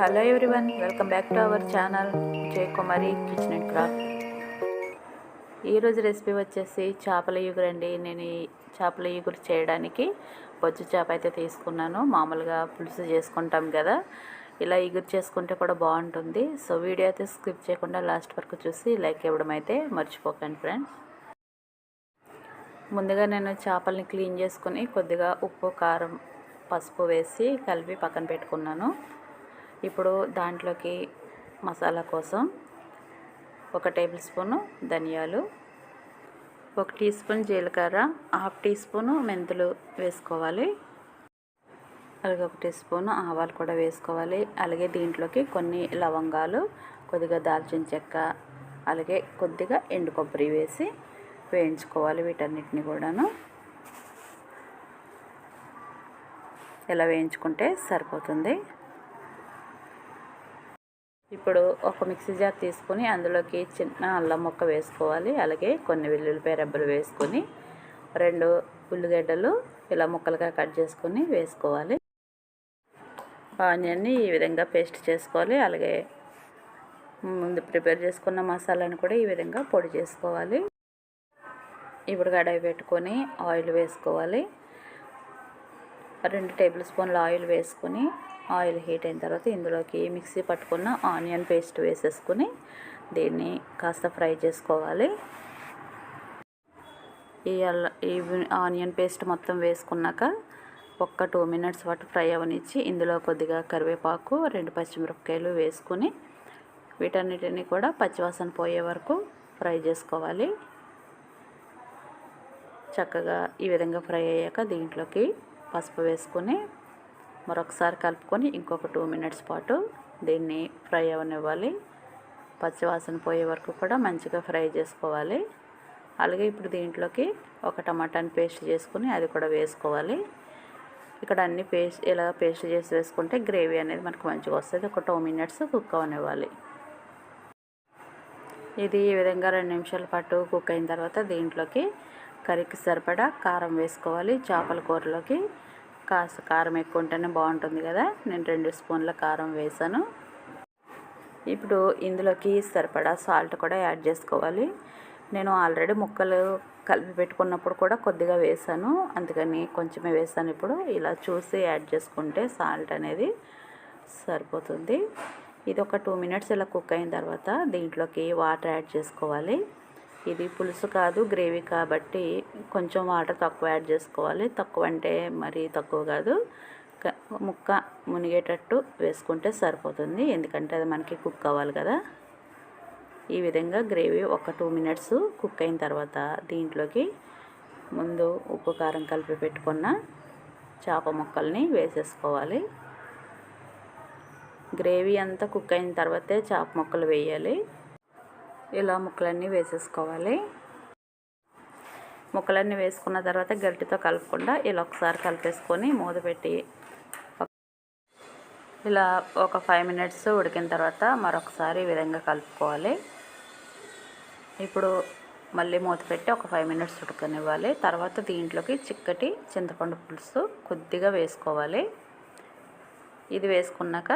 Hello everyone welcome back to our channel Kumari kitchen and craft. ఈరోజు recipe వచ్చేసి చేపల ఇగురు అండి. నేను ఈ చేపల యుగురు చేయడానికి బొజ్జు చేప అయితే తీసుకున్నాను. మామూలుగా పులుసు చేసుకుంటాం కదా ఇలా ఇగురు చేసుకుంటే కూడా బాగుంటుంది. సో వీడియో అయితే స్కిప్ చేయకుండా లాస్ట్ వరకు చూసి లైక్ ఇవ్వడం అయితే మర్చిపోకండి ఫ్రెండ్స్. ముందుగా నేను చేపల్ని క్లీన్ చేసుకుని కొద్దిగా ఉప్పు కారం పసుపు వేసి కలిపి పక్కన పెట్టుకున్నాను. ఇప్పుడు దాంట్లోకి మసాలా కోసం ఒక టేబుల్ స్పూను ధనియాలు ఒక టీ స్పూన్ జీలకర్ర హాఫ్ టీ స్పూను మెంతులు వేసుకోవాలి. అలాగే ఒక టీ స్పూను ఆవాలు కూడా వేసుకోవాలి. అలాగే దీంట్లోకి కొన్ని లవంగాలు కొద్దిగా దాల్చిన చెక్క అలాగే కొద్దిగా ఎండు కొబ్బరి వేసి వేయించుకోవాలి వీటన్నిటిని కూడాను. ఇలా వేయించుకుంటే సరిపోతుంది. ఇప్పుడు ఒక మిక్సీ జార్ తీసుకొని అందులోకి చిన్న అల్లం ముక్క వేసుకోవాలి. అలాగే కొన్ని వెల్లుల్లిపాయ రెబ్బలు వేసుకొని రెండు ఉల్లిగడ్డలు ఇలా ముక్కలుగా కట్ చేసుకొని వేసుకోవాలి. ఆనియన్ని ఈ విధంగా పేస్ట్ చేసుకోవాలి. అలాగే ముందు ప్రిపేర్ చేసుకున్న మసాలాను కూడా ఈ విధంగా పొడి చేసుకోవాలి. ఇప్పుడు కడాయి పెట్టుకొని ఆయిల్ వేసుకోవాలి. రెండు టేబుల్ స్పూన్ల ఆయిల్ వేసుకొని ఆయిల్ హీట్ అయిన తర్వాత ఇందులోకి మిక్సీ పట్టుకున్న ఆనియన్ పేస్ట్ వేసేసుకుని దీన్ని కాస్త ఫ్రై చేసుకోవాలి. ఈ అల్ల ఈ ఆనియన్ పేస్ట్ మొత్తం వేసుకున్నాక ఒక్క టూ మినిట్స్ పాటు ఫ్రై అవనిచ్చి ఇందులో కొద్దిగా కరివేపాకు రెండు పచ్చిమిరపకాయలు వేసుకుని వీటన్నిటిని కూడా పచ్చివాసన పోయే వరకు ఫ్రై చేసుకోవాలి. చక్కగా ఈ విధంగా ఫ్రై అయ్యాక దీంట్లోకి పసుపు వేసుకొని మరొకసారి కలుపుకొని ఇంకొక టూ మినిట్స్ పాటు దీన్ని ఫ్రై అవనివ్వాలి. పచ్చివాసన పోయే వరకు కూడా మంచిగా ఫ్రై చేసుకోవాలి. అలాగే ఇప్పుడు దీంట్లోకి ఒక టమాటాని పేస్ట్ చేసుకుని అది కూడా వేసుకోవాలి. ఇక్కడ అన్ని పేస్ట్ ఇలా పేస్ట్ చేసి వేసుకుంటే గ్రేవీ అనేది మనకు మంచిగా వస్తుంది. ఒక టూ మినిట్స్ కుక్ అవనివ్వాలి. ఇది ఈ విధంగా రెండు నిమిషాల పాటు కుక్ అయిన తర్వాత దీంట్లోకి కర్రీకి సరిపడా కారం వేసుకోవాలి. చేపల కూరలోకి కాస్త కారం ఎక్కువ ఉంటేనే బాగుంటుంది కదా. నేను రెండు స్పూన్ల కారం వేసాను. ఇప్పుడు ఇందులోకి సరిపడా సాల్ట్ కూడా యాడ్ చేసుకోవాలి. నేను ఆల్రెడీ ముక్కలు కలిపి పెట్టుకున్నప్పుడు కూడా కొద్దిగా వేసాను. అందుకని కొంచెమే వేసాను ఇప్పుడు. ఇలా చూసి యాడ్ చేసుకుంటే సాల్ట్ అనేది సరిపోతుంది. ఇది ఒక టూ మినిట్స్ ఇలా కుక్ అయిన తర్వాత దీంట్లోకి వాటర్ యాడ్ చేసుకోవాలి. ఇది పులుసు కాదు గ్రేవీ కాబట్టి కొంచెం వాటర్ తక్కువ యాడ్ చేసుకోవాలి. తక్కువ అంటే మరీ తక్కువ కాదు. ముక్క మునిగేటట్టు వేసుకుంటే సరిపోతుంది. ఎందుకంటే అది మనకి కుక్ అవ్వాలి కదా. ఈ విధంగా గ్రేవీ ఒక టూ మినిట్స్ కుక్ అయిన తర్వాత దీంట్లోకి ముందు ఉప్పు కారం కలిపి పెట్టుకున్న చేప ముక్కల్ని వేసేసుకోవాలి. గ్రేవీ అంతా కుక్ అయిన తర్వాతే చేప ముక్కలు వేయాలి. ఇలా ముక్కలన్నీ వేసేసుకోవాలి. ముక్కలన్నీ వేసుకున్న తర్వాత గరిటితో కలపకుండా ఇలా ఒకసారి కలిపేసుకొని మూత పెట్టి ఇలా ఒక ఫైవ్ మినిట్స్ ఉడికిన తర్వాత మరొకసారి ఈ విధంగా కలుపుకోవాలి. ఇప్పుడు మళ్ళీ మూత పెట్టి ఒక ఫైవ్ మినిట్స్ ఉడకనివ్వాలి. తర్వాత దీంట్లోకి చిక్కటి చింతపండు పులుసు కొద్దిగా వేసుకోవాలి. ఇది వేసుకున్నాక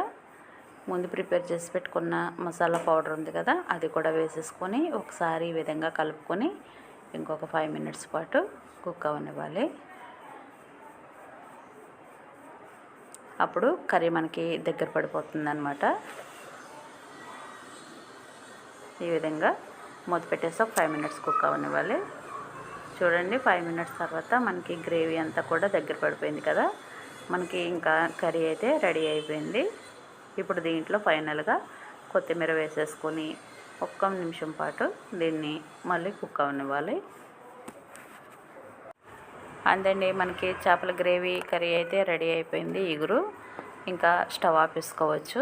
ముందు ప్రిపేర్ చేసి పెట్టుకున్న మసాలా పౌడర్ ఉంది కదా అది కూడా వేసేసుకొని ఒకసారి ఈ విధంగా కలుపుకొని ఇంకొక ఫైవ్ మినిట్స్ పాటు కుక్ అవనివ్వాలి. అప్పుడు కర్రీ మనకి దగ్గర పడిపోతుంది అనమాట ఈ విధంగా మూత పెట్టేసి ఒక ఫైవ్ మినిట్స్ కుక్ అవనివ్వాలి. చూడండి ఫైవ్ మినిట్స్ తర్వాత మనకి గ్రేవీ అంతా కూడా దగ్గర పడిపోయింది కదా మనకి ఇంకా కర్రీ అయితే రెడీ అయిపోయింది. ఇప్పుడు దీంట్లో ఫైనల్గా కొత్తిమీర వేసేసుకొని ఒక్క నిమిషం పాటు దీన్ని మళ్ళీ కుక్ అవనివ్వాలి. అందండి మనకి చేపల గ్రేవీ కర్రీ అయితే రెడీ అయిపోయింది ఇగురు. ఇంకా స్టవ్ ఆపేసుకోవచ్చు.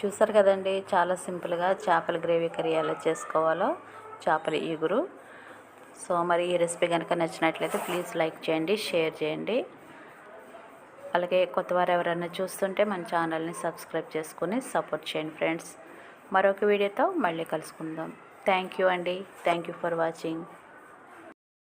చూసారు కదండి చాలా సింపుల్గా చేపల గ్రేవీ కర్రీ ఎలా చేసుకోవాలో చేపల ఇగురు. సో మరి ఈ రెసిపీ కనుక నచ్చినట్లయితే ప్లీజ్ లైక్ చేయండి షేర్ చేయండి. అలాగే కొత్తవారు ఎవరైనా చూస్తుంటే మన ఛానల్ని సబ్స్క్రైబ్ చేసుకుని సపోర్ట్ చేయండి ఫ్రెండ్స్. మరొక వీడియోతో మళ్ళీ కలుసుకుందాం. థ్యాంక్ యూ అండి. Thank you for watching.